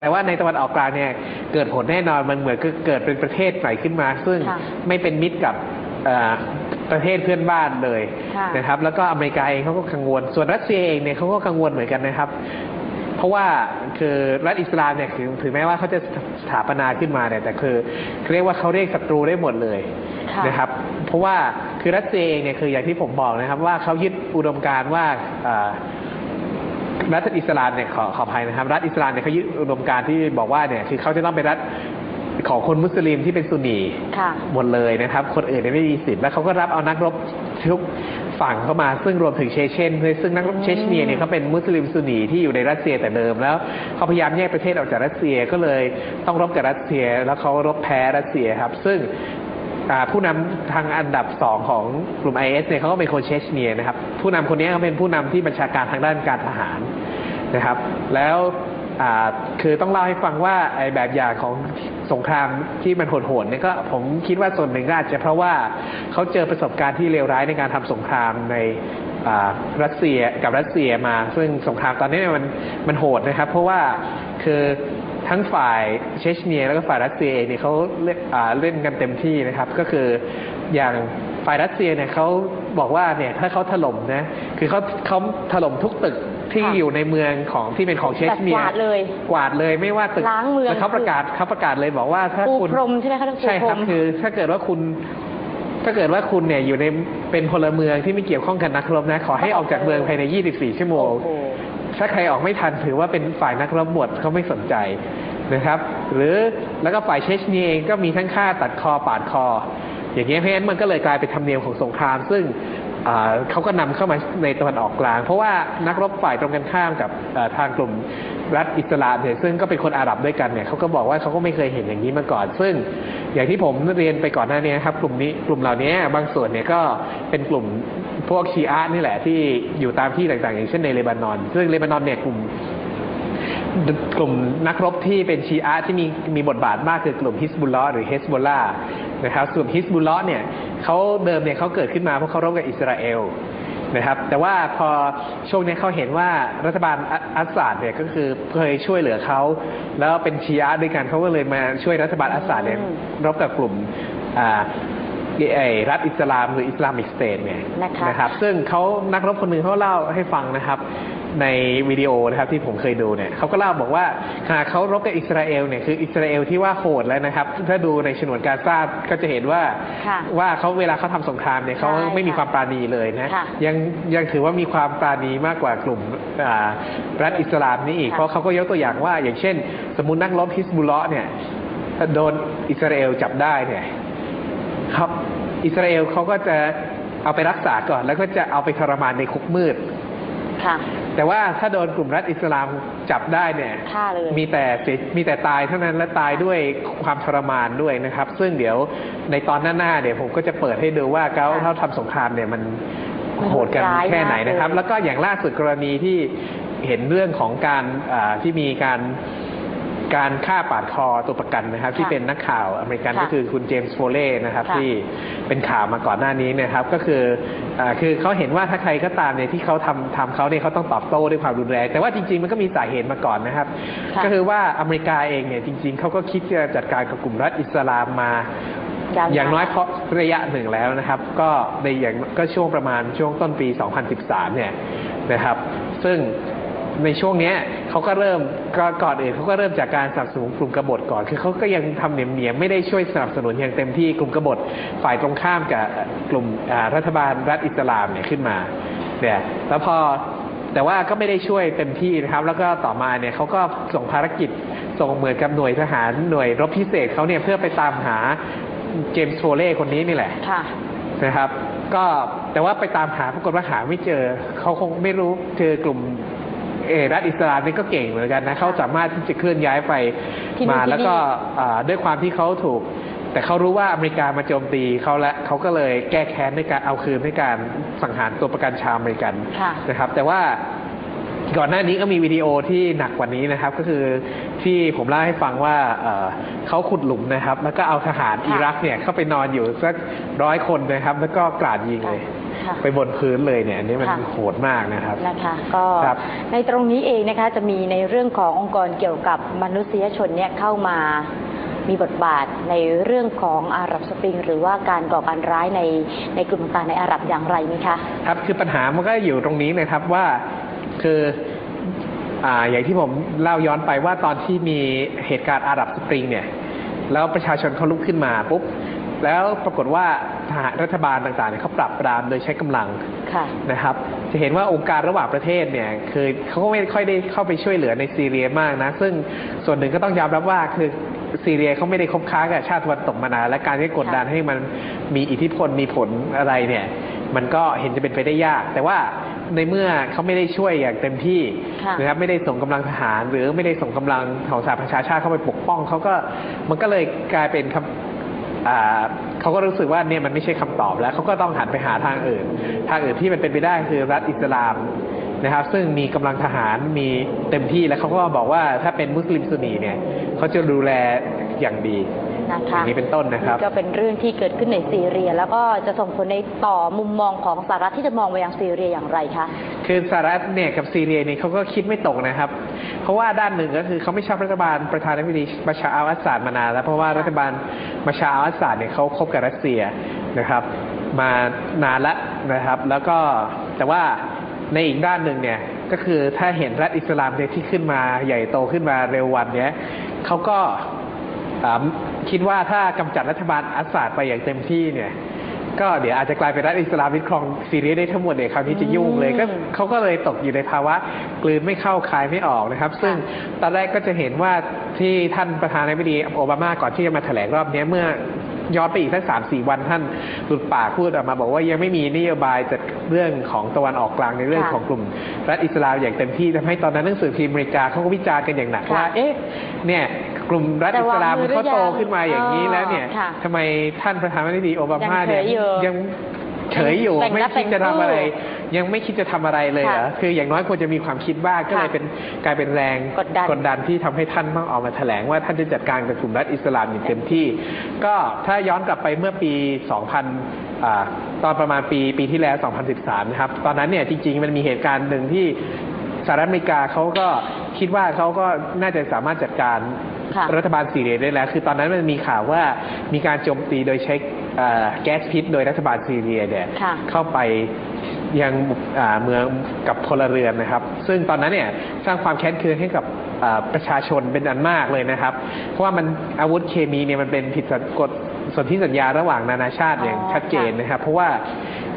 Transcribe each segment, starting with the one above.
แต่ว่าในตะวันออกกลางเนี่ยเกิดผลแน่นอนมันเหมือนกับเกิดเป็นประเทศใหม่ขึ้นมา ซึ่งค่ะไม่เป็นมิตรกับเอ่อประเทศเพื่อนบ้านเลยค่ะนะครับ แล้วก็อเมริกาเองเขาก็กังวล ส่วนรัสเซียเองเนี่ยเขาก็กังวลเหมือนกันนะครับ เพราะว่าคือรัฐอิสลามเนี่ยถึงถึงแม้ว่าเขาจะสถาปนาขึ้นมาเนี่ยแต่คือเรียกว่าเขาเรียกศัตรูได้หมดเลยค่ะนะครับ เพราะว่าคือรัสเซียเองเนี่ยคืออย่างที่ผมบอกนะครับ ว่าเขายึดอุดมการณ์ว่าเอ่อ รัฐอิสลามเนี่ยขอขออภัยนะครับ รัฐอิสลามเนี่ยเขายึดอุดมการณ์ที่บอกว่าเนี่ยคือเขาจะต้องเป็นรัฐของคนมุสลิมที่เป็นซุนนีค่ะหมดเลยนะครับ คนอื่นเนี่ยไม่มีสิทธิ์แล้วเขาก็รับเอานักรบทุกฝั่งเข้ามาซึ่งรวมถึงเชเชนด้วยซึ่งนักรบเชชเนียเนี่ยเขาเป็นมุสลิมซุนนีที่อยู่ในรัสเซียแต่เดิมแล้วเขาพยายามแยกประเทศออกจากรัสเซียก็เลยต้องรบกับรัสเซีย แล้วเขารบแพ้รัสเซียครับ ซึ่งอ่า ผู้นำทางอันดับสองของกลุ่ม IS เนี่ยเขาก็เป็นคนเชชเนียนะครับ ผู้นำคนนี้เขาเป็นผู้นำที่บัญชาการทางด้านการทหารนะครับ แล้วคือต้องเล่าให้ฟังว่าไอ้แบบอย่างของสงครามที่มันโหดๆเนี่ยก็ผมคิดว่าส่วนหนึ่งก็อาจจะเพราะว่าเขาเจอประสบการณ์ที่เลวร้ายในการทำสงครามในรัสเซียกับรัสเซียมา ซึ่งสงครามตอนนี้เนี่ยมันมันโหดนะครับ เพราะว่าคือ ทั้งฝ่ายเชชเนียแล้วก็ฝ่ายรัสเซียเองเนี่ยเขาเล่นอ่าเล่นกันเต็มที่นะครับ ก็คืออย่างฝ่ายรัสเซียเนี่ยเขาบอกว่าเนี่ยถ้าเขาถล่มนะคือเขาเขาถล่มทุกตึกที่ค่ะอยู่ในเมืองของที่เป็นของเชชเนียแบบกวาดเลย กวาดเลยไม่ว่าตึกล้างเมืองแล้วเขาประกาศเขาประกาศเลยบอกว่าถ้าปูคุณพรมใช่ไหมคะต้องปูใช่พครรับมคือ ถ้าเกิดว่าคุณถ้าเกิดว่าคุณเนี่ยอยู่ในเป็นพลเมืองที่ไม่เกี่ยวข้องกับนักรบนะ ขอให้ออกจากเมืองภายใน 24 ชั่วโมงโอ้โห ถ้าใครออกไม่ทันถือว่าเป็นฝ่ายนักรบหมดเขาไม่สนใจนะครับ หรือแล้วก็ฝ่ายเชชเนียเองก็มีทั้งฆ่าตัดคอปาดคอ อย่างเงี้ยเพราะฉะนั้นมันก็เลยกลายเป็นธรรมเนียมของสงคราม ซึ่ง เขาก็นำเข้ามาในตะวันออกกลาง เพราะว่านักรบฝ่ายตรงกันข้ามกับทางกลุ่มรัฐอิสลามเนี่ยซึ่งก็เป็นคนอาหรับด้วยกันเนี่ยเขาก็บอกว่าเขาก็ไม่เคยเห็นอย่างนี้มาก่อน ซึ่งอย่างที่ผมเรียนไปก่อนหน้านี้ครับกลุ่มนี้กลุ่มเหล่านี้บางส่วนเนี่ยก็เป็นกลุ่มพวกชีอะนี่แหละที่อยู่ตามที่ต่างๆ อย่างเช่นในเลบานอน ซึ่งเลบานอนเนี่ยกลุ่ม กลุ่มนักรบที่เป็นชีอะห์ที่มีมีบทบาทมากคือกลุ่มฮิสบุลลอหรือเฮสบุลลานะครับส่วนฮิสบุลลอเนี่ยเขาเดิมเนี่ยเขาเกิดขึ้นมาเพราะเขารบกับอิสราเอลนะครับแต่ว่าพอช่วงนี้เขาเห็นว่ารัฐบาลอัอัสซาดเนี่ยก็คือเคยช่วยเหลือเขาแล้วเป็นชีอะห์ด้วยกันเขาก็เลยมาช่วยรัฐบาลอัสซาดเนี่ยอืมรบกับกลุ่มอ่าไอ้รัฐอิสลามหรืออิสลามิกสเตทเนี่ยนะคะนะครับ ซึ่งเขานักรบคนหนึ่งเขาเล่าให้ฟังนะครับ ในวิดีโอนะครับที่ผมเคยดูเนี่ยเขาก็เล่าบอกว่าขณะเขารบกับอิสราเอลเนี่ยคืออิสราเอลที่ว่าโหดแล้วนะครับ ถ้าดูในฉนวนกาซาก็จะเห็นว่าค่ะว่าเขาเวลาเขาทำสงครามเนี่ยเขาใช่ไม่มีค่ะความปราณีเลยนะค่ะยังยังถือว่ามีความปราณีมากกว่ากลุ่มอ่ารัฐอิสลามนี่อีกค่ะเพราะเขาก็ยกตัวอย่างว่า อย่างเช่น สมมตินักรบฮิสบุลเลาะห์เนี่ยถ้าโดนอิสราเอลจับได้เนี่ยครับอิสราเอลเขาก็จะเอาไปรักษาก่อน แล้วก็จะเอาไปทรมานในคุกมืด ค่ะ แต่ว่าถ้าโดนกลุ่มรัฐอิสลามจับได้เนี่ยฆ่าเลย มีแต่เสียมีแต่ตายเท่านั้นและตายด้วยความทรมานด้วยนะครับ ซึ่งเดี๋ยวในตอนหน้าๆเดี๋ยวผมก็จะเปิดให้ดูว่าเขาค่ะเขาทำสงครามเนี่ยมันมันโหดกันโหดร้ายแค่ไหนนะครับมากเลยแล้วก็อย่างล่าสุดกรณีที่เห็นเรื่องของการอ่าที่มีการ การฆ่าปาดคอตัวประกันนะครับ ที่เป็นนักข่าวอเมริกันค่ะก็คือคุณเจมส์โฟเล่นะครับค่ะที่เป็นข่าวมาก่อนหน้านี้เนะครับ ก็คืออาคือเขาเห็นว่าถ้าใครก็ตามเนี่ยที่เขาทำทำเขาเนี่ยเขาต้องตอบโต้ด้วยความรุนแรง แต่ว่าจริงๆมันก็มีสาเหตุมาก่อนนะครับ ค่ะ ก็คือว่าอเมริกาเองเนี่ยจริง ๆเขาก็คิดจะจัดการกับกลุ่มรัฐอิสลามมายาวนานอย่างน้อยเพราะระยะหนึ่งแล้วนะครับ ก็ในอย่างก็ช่วงประมาณช่วงต้นปี 2013 เนี่ยนะครับ ซึ่ง ในช่วงเนี้ยเขาก็เริ่มก็ก่อนอื่นเขาก็เริ่มจากการสนับสนุนกลุ่มกบฏก่อน คือเขาก็ยังทำเหนียมๆไม่ได้ช่วยสนับสนุนอย่างเต็มที่กลุ่มกบฏฝ่ายตรงข้ามกับกลุ่มอ่ารัฐบาลรัฐอิสลามเนี่ยขึ้นมาเนี่ยแล้วพอแต่ว่าก็ไม่ได้ช่วยเต็มที่นะครับ แล้วก็ต่อมาเนี่ยเขาก็ส่งภารกิจส่งเหมือนกับหน่วยทหารหน่วยรบพิเศษเขาเนี่ยเพื่อไปตามหาเจมส์โฟเล่คนนี้นี่แหละค่ะนะครับ ก็แต่ว่าไปตามหาปรากฏว่าหาไม่เจอเขาคงไม่รู้เจอกลุ่มเออ รัฐอิสลามนี่ก็เก่งเหมือนกันนะเขาสามารถที่จะเคลื่อนย้ายไปที่นู่นมาที่นี่แล้วก็อ่าด้วยความที่เขาถูก แต่เขารู้ว่าอเมริกามาโจมตีเขาและเขาก็เลยแก้แค้นในการเอาคืนในการสังหารตัวประกันชาวอเมริกันค่ะนะครับ แต่ว่าก่อนหน้านี้ก็มีวิดีโอที่หนักกว่านี้นะครับ ก็คือที่ผมเล่าให้ฟังว่าเอ่อเขาขุดหลุมนะครับ แล้วก็เอาทหารค่ะอิรักเนี่ยเข้าไปนอนอยู่สักร้อยคนนะครับ แล้วก็กราดยิงเลย ค่ะไปบนพื้นเลยเนี่ยอันนี้มันค่ะ โหดมากนะครับ นะคะก็ครับในตรงนี้เองนะคะจะมีในเรื่องขององค์กรเกี่ยวกับมนุษยชนเนี่ยเข้ามามีบทบาทในเรื่องของอาหรับสปริง หรือว่าการก่อการร้ายในในกลุ่มต่างๆในอาหรับอย่างไรไหมคะ ครับคือปัญหามันก็อยู่ตรงนี้นะครับว่าคืออ่าอย่างที่ผมเล่าย้อนไปว่าตอนที่มีเหตุการณ์อาหรับสปริงเนี่ยแล้วประชาชนเขาลุกขึ้นมาปุ๊บ แล้วปรากฏว่าทหารรัฐบาลต่างๆเนี่ยเขาปรับปรามโดยใช้กำลังค่ะนะครับ จะเห็นว่าองค์การระหว่างประเทศเนี่ยคือเขาก็ไม่ค่อยได้เข้าไปช่วยเหลือในซีเรียมากนะ ซึ่งส่วนหนึ่งก็ต้องยอมรับว่าคือซีเรียเขาไม่ได้คบค้ากับชาติตะวันตกมานานและการที่กดดันให้มันมีอิทธิพลมีผลอะไรเนี่ย มันก็เห็นจะเป็นไปได้ยาก แต่ว่าในเมื่อเขาไม่ได้ช่วยอย่างเต็มที่ค่ะนะครับไม่ได้ส่งกำลังทหาร หรือไม่ได้ส่งกำลังของสหประชาชาติเข้าไปปกป้องเขาก็มันก็เลยกลายเป็นคำอ่า เขาก็รู้สึกว่าเนี่ยมันไม่ใช่คำตอบแล้วเขาก็ต้องหันไปหาทางอื่น ทางอื่นที่มันเป็นไปได้คือรัฐอิสลามนะครับ ซึ่งมีกำลังทหารมีเต็มที่แล้วเขาก็บอกว่าถ้าเป็นมุสลิมซุนนีเนี่ยเขาจะดูแลอย่างดีนะคะอย่างนี้เป็นต้นนะครับก็เป็นเรื่องที่เกิดขึ้นในซีเรีย แล้วก็จะส่งผลในต่อมุมมองของสหรัฐที่จะมองไปยังซีเรียอย่างไรคะ คือสหรัฐเนี่ยกับซีเรียเนี่ยเขาก็คิดไม่ตกนะครับ เพราะว่าด้านหนึ่งก็คือเขาไม่ชอบรัฐบาลประธานาธิบดีบัชาอัลอาสาดมานานแล้วเพราะว่ารัฐบาลบัชาอัลอาสาดเนี่ยเขาคบกับรัสเซียนะครับ มานานแล้วนะครับ แล้วก็แต่ว่าในอีกด้านหนึ่งเนี่ยก็คือถ้าเห็นรัฐอิสลามเนี่ยที่ขึ้นมาใหญ่โตขึ้นมาเร็ววันเนี้ยเขาก็คิดว่าถ้ากำจัดรัฐบาลอัสซาดไปอย่างเต็มที่เนี่ย ก็เดี๋ยวอาจจะกลายเป็นรัฐอิสลามยึดครองซีเรียได้ทั้งหมดเนี่ยคราวนี้จะยุ่งเลยอืมก็เขาก็เลยตกอยู่ในภาวะกลืนไม่เข้าคายไม่ออกนะครับ ซึ่งตอนแรกก็จะเห็นว่าที่ท่านประธานาธิบดีโอบามาก่อนที่จะมาแถลงรอบเนี้ยเมื่อย้อนไปอีกสักสามสี่วันท่านหลุดปากพูดออกมา บอกว่ายังไม่มีนโยบายจัดเรื่องของตะวันออกกลางในเรื่องค่ะของกลุ่ม รัฐอิสลามอย่างเต็มที่ทำให้ตอนนั้นหนังสือพิมพ์อเมริกาเขาก็วิจารณ์กันอย่างหนักค่ะว่าเอ๊ะเนี่ย กลุ่มรัฐอิสลามแต่วางมือเขาโตหรือยังขึ้นมาอย่างนี้แล้วเนี่ยค่ะทำไมท่านประธานาธิบดีโอบามาเนี่ยยังเฉยอยู่ยังเฉยอยู่แต่งไม่รับคิดจะทำอะไรแต่งตู้ยังไม่คิดจะทำอะไรเลยเหรอค่ะคืออย่างน้อยควรจะมีความคิดบ้างก็เลยค่ะเป็นกลายเป็นแรงกดดันกดดันที่ทำให้ท่านต้องออกมาแถลงว่าท่านจะจัดการกับกลุ่มรัฐอิสลามอย่างเต็มที่ ก็ถ้าย้อนกลับไปเมื่อปี 2000อ่าตอนประมาณปีปีที่แล้ว 2013 นะครับ ตอนนั้นเนี่ยจริง ๆ มันมีเหตุการณ์หนึ่งที่สหรัฐอเมริกาเขาก็คิดว่าเขาก็น่าจะสามารถจัดการค่ะ รัฐบาลซีเรียได้แล้ว คือตอนนั้นมันมีข่าวว่ามีการโจมตีโดยใช้เอ่อแก๊สพิษ โดยรัฐบาลซีเรียเนี่ยค่ะเข้าไปยังอ่าเมืองกับพลเรือนนะครับ ซึ่งตอนนั้นเนี่ยสร้างความแค้นเคืองให้กับอ่าประชาชนเป็นอันมากเลยนะครับ เพราะว่ามันอาวุธเคมีเนี่ยมันเป็นผิดกฎสนธิสัญญาระหว่างนานาชาติอย่างอ๋อชัดเจนนะครับ เพราะว่า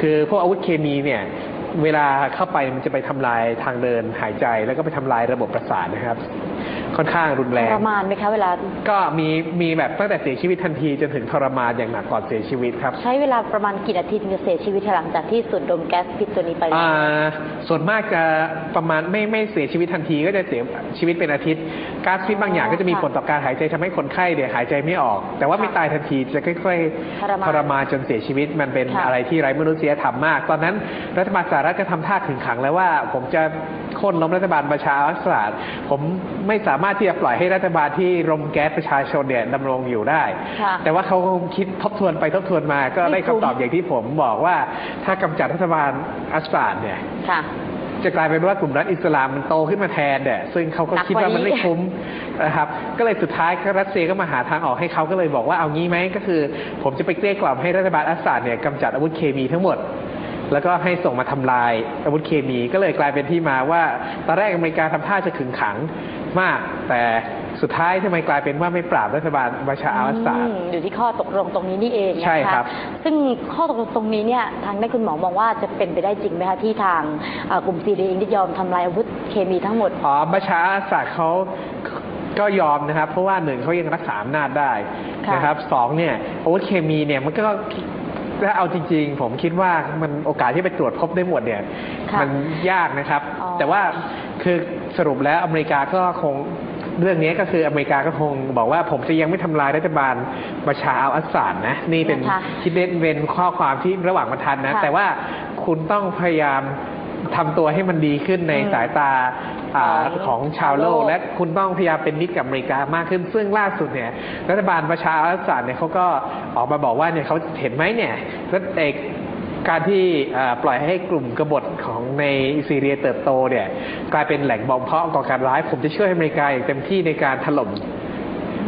คือพวกอาวุธเคมีเนี่ยเวลาเข้าไปมันจะไปทำลายทางเดินหายใจ แล้วก็ไปทำลายระบบประสาทนะครับ ค่อนข้างรุนแรงทรมานไหมคะเวลา ก็มีมีแบบตั้งแต่เสียชีวิตทันทีจนถึงทรมานอย่างหนักก่อนเสียชีวิตครับ ใช้เวลาประมาณกี่นาทีถึงจะเสียชีวิตหลังจากที่สูดดมแก๊สพิษตัวนี้ไปแล้ว อ่าส่วนมากจะประมาณไม่ไม่เสียชีวิตทันทีก็จะเสียชีวิตเป็นอาทิตย์ก๊าซพิษบางอย่างก็จะมีผลต่อการหายใจทำให้คนไข้เนี่ยหายใจไม่ออก แต่ว่าไม่ตายทันทีจะค่อยทรมานๆทรมานจนเสียชีวิต มันเป็นค่ะอะไรที่ไร้มนุษยธรรมมาก ตอนนั้นรัฐบาลสหรัฐก็ทำท่าขึงขังแล้วว่าผมจะโค่นล้มรัฐบาลประชารัฐศาสตร์ผมไม่สามารถที่จะปล่อยให้รัฐบาลที่รมแก๊สประชาชนเนี่ยดำรงอยู่ได้ค่ะแต่ว่าเขาคิดทบทวนไปทบทวนมา ก็ได้ไม่คุ้มคำตอบอย่างที่ผมบอกว่าถ้ากำจัดรัฐบาลอัสซาดเนี่ยค่ะ จะกลายเป็นว่ากลุ่มรัฐอิสลามมันโตขึ้นมาแทนเนี่ยซึ่งเขาก็คิดว่ามันไม่คุ้มนะครับ ก็เลยสุดท้ายก็รัสเซียก็มาหาทางออกให้เขาก็เลยบอกว่าเอางี้ไหมก็คือ ผมจะไปเกลี้ยกล่อมให้รัฐบาลอัสซาดเนี่ยกำจัดอาวุธเคมีทั้งหมดแล้วก็ให้ส่งมาทำลายอาวุธเคมีก็เลยกลายเป็นที่มาว่า ตอนแรกอเมริกาทำท่าจะขึงขังมาก แต่ สุดท้ายทำไมกลายเป็นว่าไม่ปราบรัฐบาลบาชาร์อัลอาสาด อืมอยู่ที่ข้อตกลงตรงนี้นี่เองนะคะใช่ครับ ซึ่งข้อตกลงตรงนี้เนี่ยทางด้านคุณหมอมองว่าจะเป็นไปได้จริงไหมคะที่ทางเอ่อกลุ่มซีเรียเองได้ยอมทำลายอาวุธเคมีทั้งหมด อ๋อบาชาร์อัสซาดเขาก็ยอมนะครับ เพราะว่าหนึ่งเขายังรักษาอำนาจได้ค่ะนะครับสองเนี่ยอาวุธเคมีเนี่ยมันก็ถ้าเอาจริงๆ ผมคิดว่ามันโอกาสที่ไปตรวจพบได้หมดเนี่ยค่ะมันยากนะครับ อ๋อแต่ว่าคือสรุปแล้วอเมริกาก็คง เรื่องนี้ก็คืออเมริกาก็คงบอกว่าผมจะยังไม่ทำลายรัฐบาลบาชาร์อัลอาสาดนะ นี่เป็นนะคะคิดเล่นเป็นข้อความที่ระหว่างบรรทัดนะค่ะแต่ว่าคุณต้องพยายามทำตัวให้มันดีขึ้นในอืมสายตาอ่าของของชาวโลชาวกโลก และคุณต้องพยายามเป็นมิตรกับอเมริกามากขึ้น ซึ่งล่าสุดเนี่ยรัฐบาลประชารัฐศาสตร์เนี่ยเขาก็ออกมาบอกว่าเนี่ยเขาเห็นไหมเนี่ยรัฐเอกการที่เอ่อปล่อยให้กลุ่มกบฏของ ในซีเรียเติบโตเนี่ย กลายเป็นแหล่งบ่มเพาะก่อการร้าย ผมจะช่วยอเมริกาอย่างเต็มที่ในการถล่ม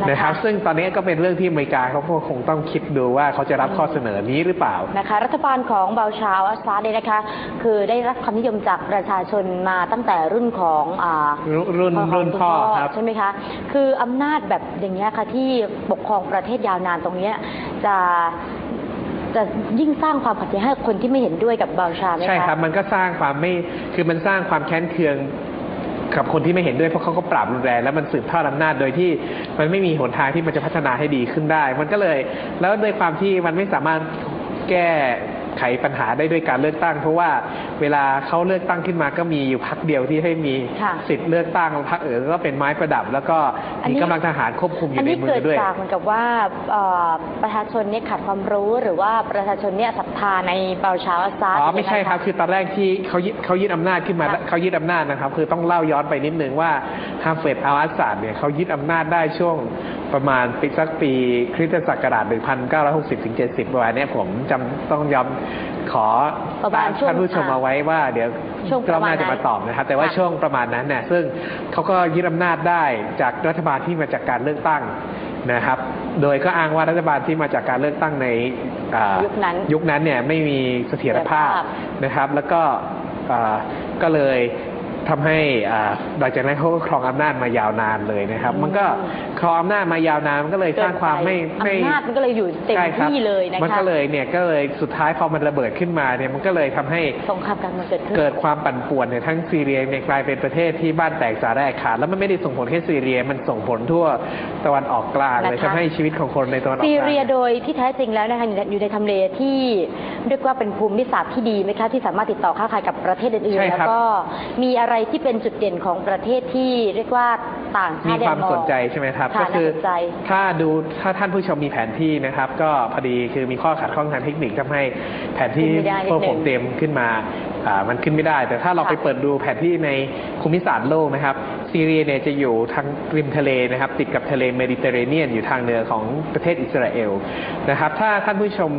นะคะนะครับซึ่งตอนนี้ก็เป็นเรื่องที่อเมริกาเขาก็คงต้องคิดดูว่าเขาจะรับข้อเสนอนี้หรือเปล่านะคะ รัฐบาลของเบาชาวอัสซาดเนี่ยนะคะ คือได้รับความนิยมจากประชาชนมาตั้งแต่รุ่นของอ่ารุ่นรุ่นของรุ่นคุณพ่อครับใช่ไหมคะ คืออำนาจแบบอย่างเงี้ยค่ะที่ปกครองประเทศยาวนานตรงเนี้ยจะ จะยิ่งสร้างความขัดแย้งให้คนที่ไม่เห็นด้วยกับบาชาไหมคะ ใช่ครับ มันก็สร้างความไม่คือมันสร้างความแค้นเคืองกับคนที่ไม่เห็นด้วยเพราะเขาก็ปราบรุนแรงแล้วมันสืบทอดอำนาจโดยที่มันไม่มีหนทางที่มันจะพัฒนาให้ดีขึ้นได้ มันก็เลย แล้วด้วยความที่มันไม่สามารถแก้ไขปัญหาได้ด้วยการเลือกตั้ง เพราะว่า เวลาเขาเลือกตั้งขึ้นมาก็มีอยู่พรรคเดียวที่ให้มีค่ะสิทธิ์เลือกตั้งพรรคอื่นก็เป็นไม้ประดับ แล้วก็อันมีนี้กำลังทหารควบคุมออันยู่ในนี้มืเกิอดด้วย จากเหมือนกับว่าเอ่อประชาชนเนี่ยขาดความรู้หรือว่าประชาชนเนี่ยศรัทธาในเบาชาวอัสซาด อ๋อไม่ใช่ครับหอยังงะคือตอนแรกที่เขายึดเขายึดอำนาจขึ้นมาค่ะเขายึดอำนาจนะครับคือต้องเล่าย้อนไปนิดนึงว่าฮาเฟดอัลอาสาดเนี่ยเขายึดอำนาจได้ช่วงประมาณปีสักปีคริสตศักราช1960ถึง70 ประมาณเนี้ยผมจำต้องย้ำ ขอประมาณช่วงท่านผู้ชมเอาไว้ว่าเดี๋ยวช่วงประมาณรอบหน้าจะมาตอบนะครับ แต่ว่าค่ะ ช่วงประมาณนั้นเนี่ยซึ่งเขาก็ยึดอำนาจได้จากรัฐบาลที่มาจากการเลือกตั้งนะครับ โดยก็อ้างว่ารัฐบาลที่มาจากการเลือกตั้งในอ่า ยุคนั้น ยุคนั้นเนี่ยไม่มีเสถียรภาพเสถียรภาพนะครับ แล้วก็อ่าก็เลย ทำให้อ่าหลังจากนั้นเขาก็ครองอำนาจมายาวนานเลยนะครับ มันก็ครองอำนาจมายาวนานมันก็เลยสร้างความไม่ไม่อำนาจมันก็เลยอยู่เต็มใช่ครับที่เลยนะคะมันก็เลยเนี่ยก็เลยสุดท้ายพอมันระเบิดขึ้นมาเนี่ยมันก็เลยทำให้สงครามกลางเมืองเกิดขึ้นเกิดความปั่นป่วนเนี่ยทั้งซีเรียเนี่ยกลายเป็นประเทศที่บ้านแตกสาแรกขาดแล้วมันไม่ได้ส่งผลแค่ซีเรียมันส่งผลทั่วตะวันออกกลางเลยนะคะทำให้ชีวิตของคนในตะวันออกกซีลางเรียโดยที่แท้จริงแล้วนะคะอยู่ในอยู่ในทำเลที่เรียกว่าเป็นภูมิศาสตร์ที่ดีไหมคะที่สามารถติดต่อค้าขายกับประเทศอื่นใช่ๆแล้วครับก็มีอะไรที่เป็นจุดเด่นของประเทศที่เรียกว่าต่างชามีติความยังองสนใจใช่ไหมครับค่ะก็คืน่าสนใจ ถ้าดูถ้าท่านผู้ชมมีแผนที่นะครับ ก็พอดีคือมีข้อขัดข้องทางเทคนิคทำให้แผนที่ขึ้นไม่ได้นิดพวกผมนึงเตรียมขึ้นมาอ่ามันขึ้นไม่ได้ แต่ถ้าเราค่ะ ไปเปิดดูแผนที่ในภูมิศาสตร์โลกนะครับ ซีเรียเนี่ยจะอยู่ทางริมทะเลนะครับ ติดกับทะเลเมดิเตอร์เรเนียนอยู่ทางเหนือของประเทศอิสราเอลนะครับ ถ้าท่านผู้ชม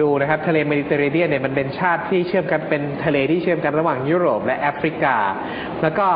ดูนะครับทะเลเมดิเตอร์เรเนียนเนี่ยมันเป็นชาติที่เชื่อมกันเป็นทะเลที่เชื่อมกันระหว่างยุโรปและแอฟริกา แล้วก็